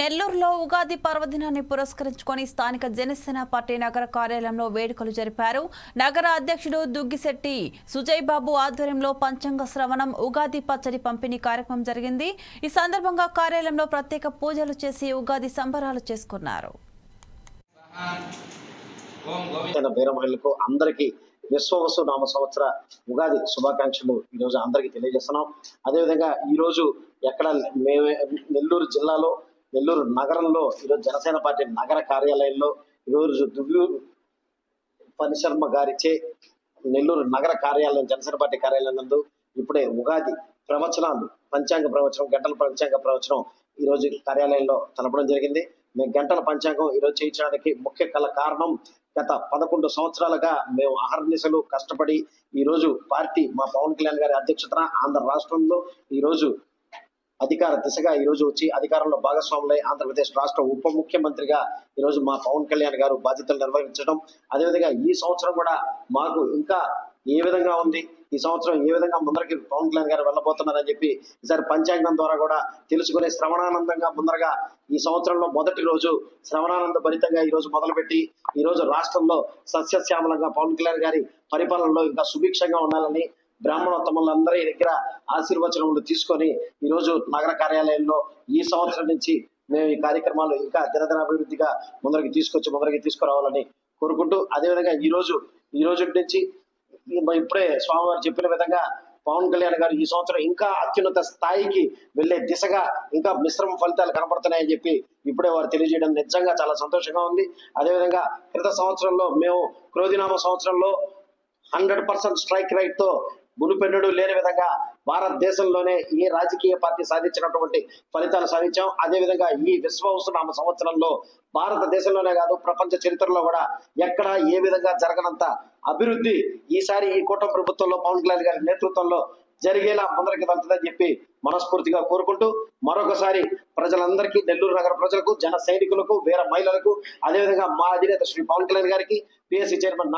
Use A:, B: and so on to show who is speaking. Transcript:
A: నెల్లూరులో ఉగాది పర్వదినాన్ని పురస్కరించుకొని స్థానిక జనసేన పార్టీ నగర కార్యాలయంలో వేడుకలు జరిపారు. నగర అధ్యక్షుడు దుగ్గిశెట్టి సుజయ్ బాబు ఆధ్వర్యంలో పంచాంగ శ్రవణం ఉగాది పచ్చడి పంపిణీ కార్యక్రమం జరిగింది. ఈ సందర్భంగా కార్యాలయంలో ప్రత్యేక పూజలు చేసి ఉగాది సంబరాలు చేసుకున్నారు.
B: అందరికీ విశ్వవసు నామ సంవత్సర ఉగాది శుభాకాంక్షలు ఈ రోజు అందరికీ తెలియజేస్తున్నాం. అదేవిధంగా ఈ రోజు ఎక్కడ మేమే నెల్లూరు జిల్లాలో నెల్లూరు నగరంలో ఈరోజు జనసేన పార్టీ నగర కార్యాలయంలో ఈరోజు దువ్వూరు పనిశర్మ గారిచే నెల్లూరు నగర కార్యాలయం జనసేన పార్టీ కార్యాలయం నందు ఇప్పుడే ఉగాది ప్రవచనాలు పంచాంగ ప్రవచనం గంటల పంచాంగ ప్రవచనం ఈ రోజు కార్యాలయంలో తెలపడం జరిగింది. మేము గంటల పంచాంగం ఈరోజు చేయించడానికి ముఖ్య కల కారణం గత పదకొండు సంవత్సరాలుగా మేము అహర్నిశలు కష్టపడి ఈరోజు పార్టీ మా పవన్ కళ్యాణ్ గారి అధ్యక్షతన ఆంధ్ర రాష్ట్రంలో ఈరోజు అధికార దిశగా ఈ రోజు వచ్చి అధికారంలో భాగస్వాములై ఆంధ్రప్రదేశ్ రాష్ట్ర ఉప ముఖ్యమంత్రిగా ఈరోజు మా పవన్ కళ్యాణ్ గారు బాధ్యతలు నిర్వహించడం. అదేవిధంగా ఈ సంవత్సరం కూడా మాకు ఇంకా ఏ విధంగా ఉంది? ఈ సంవత్సరం ఏ విధంగా ముందరకి పవన్ కళ్యాణ్ గారు వెళ్ళబోతున్నారని చెప్పి ఈసారి పంచాంగం ద్వారా కూడా తెలుసుకునే శ్రవణానందంగా ముందరగా ఈ సంవత్సరంలో మొదటి రోజు శ్రవణానంద భరితంగా ఈ రోజు మొదలుపెట్టి ఈ రోజు రాష్ట్రంలో సస్యశ్యామలంగా పవన్ కళ్యాణ్ గారి పరిపాలనలో ఇంకా సుభిక్షంగా ఉండాలని బ్రాహ్మణోత్తములందరి దగ్గర ఆశీర్వచనములు తీసుకొని ఈ రోజు నగర కార్యాలయంలో ఈ సంవత్సరం నుంచి మేము ఈ కార్యక్రమాలు ఇంకా దినదిన అభివృద్ధిగా ముందరికి తీసుకొచ్చి ముందరికి తీసుకురావాలని కోరుకుంటూ అదేవిధంగా ఈ రోజు ఈ రోజు నుంచి ఇప్పుడే స్వామివారు చెప్పిన విధంగా పవన్ కళ్యాణ్ గారు ఈ సంవత్సరం ఇంకా అత్యున్నత స్థాయికి వెళ్ళే దిశగా ఇంకా మిశ్రమ ఫలితాలు కనపడుతున్నాయని చెప్పి ఇప్పుడే వారు తెలియజేయడం నిజంగా చాలా సంతోషంగా ఉంది. అదేవిధంగా క్రిత సంవత్సరంలో మేము క్రోధినామ సంవత్సరంలో హండ్రెడ్ పర్సెంట్ స్ట్రైక్ రైట్తో మునుపెన్నడు లేని విధంగా భారతదేశంలోనే ఏ రాజకీయ పార్టీ సాధించినటువంటి ఫలితాలు సాధించాం. అదేవిధంగా ఈ విశ్వవసనామ సంవత్సరంలో భారతదేశంలోనే కాదు ప్రపంచ చరిత్రలో కూడా ఎక్కడ ఏ విధంగా జరగనంత అభివృద్ధి ఈసారి ఈ కూటమి ప్రభుత్వంలో పవన్ కళ్యాణ్ గారి నేతృత్వంలో జరిగేలా ముందరికి వెళ్తుందని చెప్పి మనస్ఫూర్తిగా కోరుకుంటూ మరొకసారి ప్రజలందరికీ నెల్లూరు నగర ప్రజలకు జన సైనికులకు వీర మహిళలకు అదేవిధంగా మా అధినేత శ్రీ పవన్ కళ్యాణ్ గారికి పిఎస్సి చైర్మన్